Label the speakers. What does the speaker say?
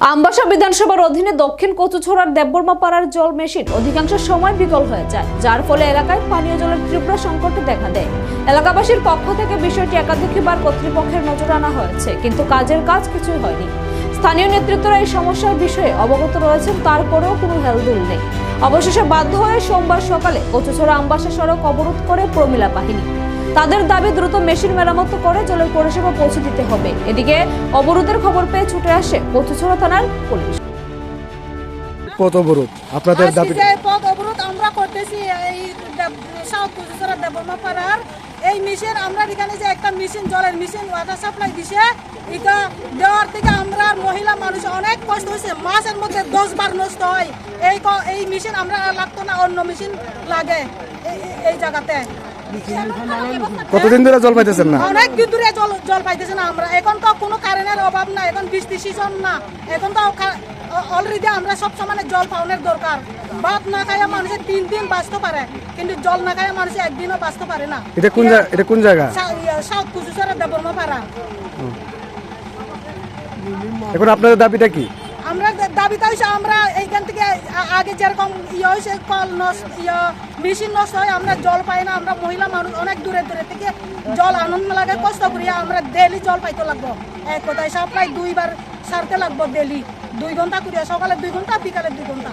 Speaker 1: আমবাসা বিধানসভার অধীনে দক্ষিণ কচুছড়ার দেববর্মা পাড়ার জল মেশিন অধিকাংশ সময় বিকল হয়ে যায়, যার ফলে এলাকায় পানীয় জলের তীব্র সংকট দেখা দেয়। এলাকাবাসীর পক্ষ থেকে বিষয়টি একাধিকবার কর্তৃপক্ষের নজর আনা হয়েছে, কিন্তু কাজের কাজ কিছুই হয়নি। স্থানীয় নেতৃত্বরা এই সমস্যার বিষয়ে অবগত রয়েছেন, তারপরেও কোনো হেলদুল নেই। অবশেষে বাধ্য হয়ে সোমবার সকালে কচুছড়া আমবাসা সড়ক অবরোধ করে প্রমিলা বাহিনী। তাদের দাবি দ্রুত মেশিন মেরামত করে জলের পরিষেবা পৌঁছে দিতে হবে। এদিকে অবরোধের খবর পেয়ে ছুটে আসে কচুছড়া থানার পুলিশ।
Speaker 2: পথ অবরোধ আপনাদের দাবি
Speaker 3: পথ অবরোধ আমরা করতেছি এই দেব- সাউথ কুচুসরা দেবর্মা পাড়ার এই মেশিন আমরা এখানে যে একটা মেশিন জলের মেশিন ওয়াটার সাপ্লাই দিছে এটা দেওয়ার থেকে আমরা মহিলা মানুষ অনেক কষ্ট হয়েছে। মাসের মধ্যে দশ বার নষ্ট হয়। এই ক- এই মেশিন আমরা লাগতো না অন্য মেশিন লাগে এই জায়গাতে।
Speaker 2: কতদিন ধরে জল পাইতেছেন না?
Speaker 3: অনেক দিন ধরে জল জল পাইতেছে না আমরা। এখন তো কোনো কারেন্টের অভাব না এখন বৃষ্টি সিজন না। এখন তো অলরেডি আমরা সব সময় জল পাওয়ার দরকার। ভাত না খাইয়া মানুষের তিন দিন বাঁচতে পারে কিন্তু জল না খাইয়া মানুষ একদিনও বাঁচতে পারে না।
Speaker 2: এটা কোন জায়গা এটা কোন জায়গা?
Speaker 3: সাউথ কুচুসরা দেবর্মা পাড়া
Speaker 2: এখন আপনাদের দাবিটা কি?
Speaker 3: আমরা দাবিটা হয়েছে আমরা এইখান থেকে যেরকম ইয়ে হয়েছে, কল নষ্ট ইয়ে মেশিন নষ্ট হয়, আমরা জল পাই না, আমরা মহিলা মানুষ অনেক দূরে দূরে থেকে জল আনন্দ লাগে, কষ্ট করি, আমরা ডেলি জল পাইতে লাগবো। এক কথায় সব প্রায় দুইবার সারতে লাগবো ডেলি দুই ঘণ্টা করিয়া, সকালে দুই ঘণ্টা, বিকালে দুই ঘণ্টা।